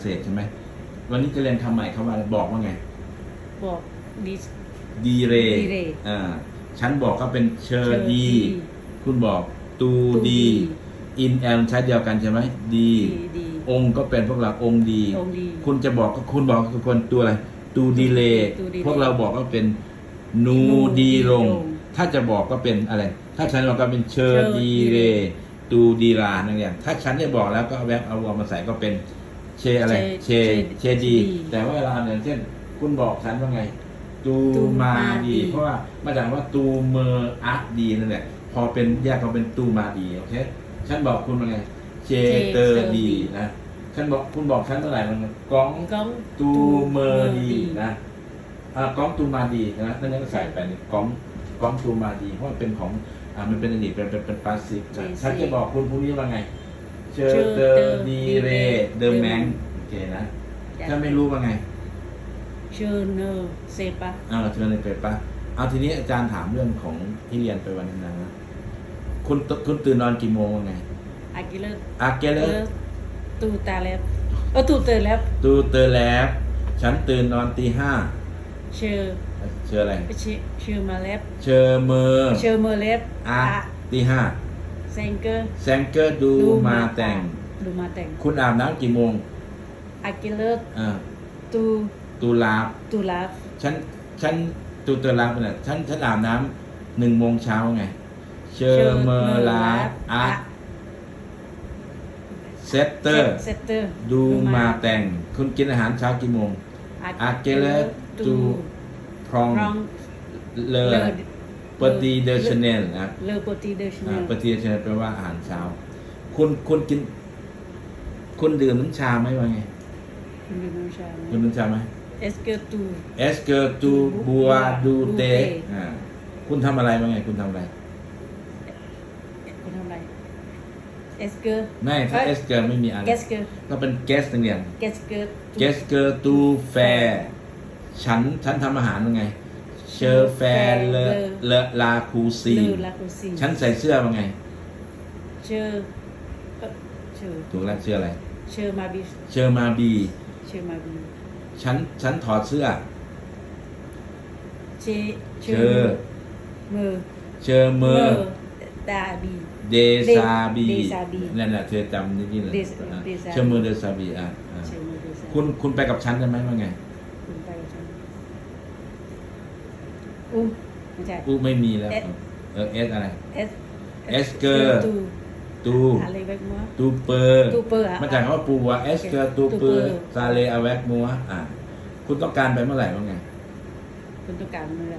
เศสใช่ไหมวันนี้จะเรียนคำใหม่คำว่าอะไรบอกว่าไง บอกดิสดีเรดีเรอ่าฉันบอกก็เป็นเชอร์ดี ดีคุณบอกตูตูดี ดี อินแอลใช้เดียวกันใช่ไหมดี ดีดี องค์ก็เป็นพวกเราองค์ดี องค์ดีคุณจะบอกก็คุณบอกก็คือคนตัวอะไรตูดีเลตูดีเลพวกเราบอกก็เป็นนูนูดีลง ดีลงถ้าจะบอกก็เป็นอะไร ถ้าฉันบอกก็เป็นเชอเชอร์ร์ดีดีเรเรตูดีลานั่นเองถ้าฉันได้บอกแล้วก็เอาแวบเอาวอมาใส่ก็เป็น เชอะไรเชเชดี แต่ว่าเวลาอย่างเช่น คุณบอกฉันว่าไง ตูตูมามาดีดี เพราะว่ามาจากว่าตูเมอร์อะดีนั่นแหละ พอเป็นแยกมาเป็นตูมาดี โอเค ฉันบอกคุณว่าไงเชเตอร์ดีนะ ฉันบอกคุณบอกฉันเท่าไหร่มันกองก้องตูเมอร์ดีนะอ่ากองตูมาดีนะนั่นนั่นก็ใส่ไปนี่กองกองตูมาดี เพราะมันเป็นของอ่ามันเป็นอดีตเป็นเป็นเป็นปาสิกนะฉันจะบอกคุณพรุ่งนี้ว่าไง เชอเตอร์ดีเรเดอร์แมงโอเคนะ ถ้าไม่รู้ว่าไง เชอร์เนอร์เซปะเอาเชิญเลยไปปะเอาทีนี้อาจารย์ถามเรื่องของที่เรียนไปวันนั้นนะคุณตคุณตื่นนอนกี่โมงว่าไงอากิเลอร์อาเกเอเลอตูตาเล็บเออตูเตอร์เล็บตูเตอร์แลบฉันตื่นนอนตีห้าเชอร์เชื่ออะไรเชเชอร์มาเล็บเชอร์เมอร์เชอร์เมอร์เล็บอาตีห้า เซงเกอร์ แซงเกอร์ดูมาแต่ง ดูมาแต่ง คุณอาบน้ำกี่โมงอากิเลอร์อ่าตูตูลาบตูลาฟฉันฉันตูเตอร์ลาบเนี่ยฉันฉันอาบน้ำหนึ่งโมงเช้าไง เชอร์เมอร์ลาบอาเซตเตอร์เซตเตอร์ ดูมาแต่ง คุณกินอาหารเช้ากี่โมงอาเกเลอร์ตูพรองรองเลอ ปฏิเดชเนลนะเลอปฏิเดชเนอ่าลปฏิเดชเนลแปลว่าอาหารเช้า คุณคุณกิน คุณดื่มน้ำชาไหมว่าไงคุณดูน้ำชาดื่มน้ำชาไหมเอสเกอร์ตูเอสเกอร์ตูบัวดูเตดูเตอ่าคุณทำอะไรบ้างไง คุณทำอะไร คุณทำอะไรเอสเกอร์ไม่ถ้าเอสเกอร์ไม่มีอะไรเกสเกอร์ก็เป็นเกสตั้งเรียนเกสเกอร์เกสเกอร์ตูแฟร์ฉันฉันทำอาหารยังไง เชอร์แฟร์เลอเลอลาคูซีเลอลาคูซีฉันใส่เสื้อว่าไง เชอร์เอ่อเชอร์ถูกแล้วเสื้ออะไร เชอร์มาบิเชอร์มาบี เชอร์มาบิฉันฉันถอดเสื้อเชเชอร์เมอร์เชอร์เมอร์ดาบี เดซาบีเดซาบีนั่นแหละเธอจำนี่เลยเดซอะเดซาบีเชอร์เมอร์เดซาบีอะอะเชอร์เมอร์เดซาคุณคุณไปกับฉันได้ไหมว่าไง คุณไปกับฉัน อู้ไม่ใช่อูไม่มีแล้ว เอส เออเอสอะไร เอส เอสเกอร์ ตูตูอะไรแบบมัว ตูเปอร์ตูเปอร์อะ มาจากคำว่าปูวัวเอสเกอร์ตูเปอร์ซาเลอแวกมัวอะคุณต้องการไปเมื่อไหร่ว่าไงคุณต้องการเมื่อ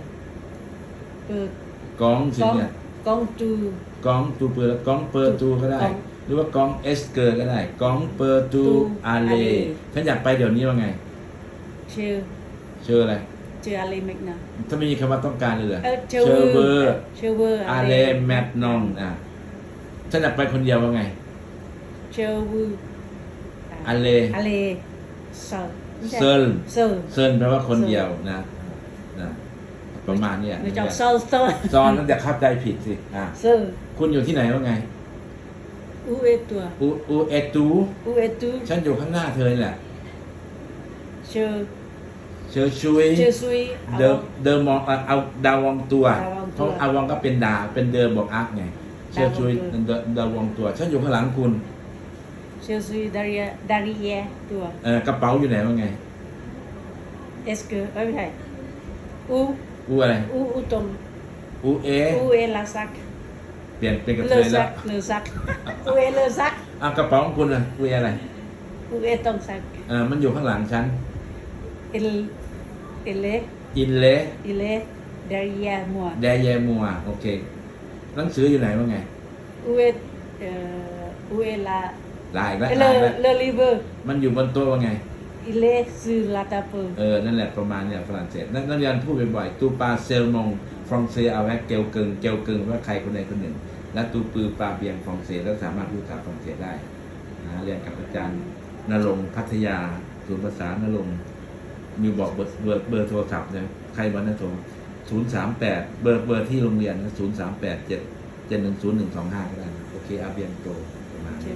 เปิดกองสิกล้องเนี่ยกล้องตูกองตูเปอร์กองเปอร์ตูก็ได้กองหรือว่ากองเอสเกอร์ก็ได้กองเปอร์ตูตูอาเลอาเล ฉันอยากไปเดี๋ยวนี้ว่าไง เชื่อเชื่ออะไร เชื่ออะไรเมกนะถ้าไม่มีคำว่าต้องการเลยเหรอเออเชเชอร์เวอร์เชอร์เวอร์อาเลแมทนองอะฉันอยากไปคนเดียวว่าไงเชอร์เวอร์อาเลอาเลเซอร์เซิร์ลเซอร์เซิร์นแปลว่าคนเดียวนะนะประมาณเนี้ยไม่จอกเซอร์เซอร์ซอนตั้งแต่เข้าใจผิดสิอะเซอร์คุณอยู่ที่ไหนว่าไงอูเอตัวอูอูเอตูอูเอตูฉันอยู่ข้างหน้าเธอนี่แหละเชอร์ เชอชุยเชอร์ซุย เดอเดอมองเอาเอาดาวองตัว ดาวองตัวเพราะอาวองก็เป็นดาเป็นเดอบอกอักไงเชอชุยดาวองตัวเดอเดอวองตัว ฉันอยู่ข้างหลังคุณเชอร์ซุยดาริยดาริเยตัวเออกระเป๋าอยู่ไหนว่าไงเอสเกอร์เอ้ยไม่ใช่อูอูอะไรอูอูตรงอูเออูเอลาซักเปลี่ยนเป็นกระเลเทอยแล้ซัวกเลอซักอูเอเลอซักอะกระเป๋าของคุณอะอูเออะไรอูเอตรงซักเออมันอยู่ข้างหลังฉัน เอล เอเลอินเลเอเลดาริยมัวแดเยมัวโอเคหนังสืออยู่ไหนว่าไงอูเอเอ่ออูเอลาลายแล้วเอเลลายแล้วเลอลิเวอร์มันอยู่บนโต๊ะว่าไงเอเลซูลาตาเปอร์เออ นั่นแหละประมาณเนี่ยฝรั่งเศสนักนักเรียนพูดบ่อยๆตูปาเซลมงฟรองเซเอาแวกเกลเกิงเกลเกิงว่าใครคนใดคนหนึ่ง และตูปือปาเบียงฟรองเศสแล้วสามารถพูดภาษาฝรั่งเศสได้นะเรียนกับอาจารย์นรงค์พัทยาศูนย์ภาษานรงค์ มีบอกเบอร์เบอร์เบอร์โทรศัพท์นะใครวันนั้นโทรศูนย์สามแปดเบอร์เบอร์ที่โรงเรียนนะศูนย์สามแปดเจ็ดเจ็ดหนึ่งศูนย์หนึ่งสองห้าก็ได้นะโอเคอาเบียนโตประมาณนี้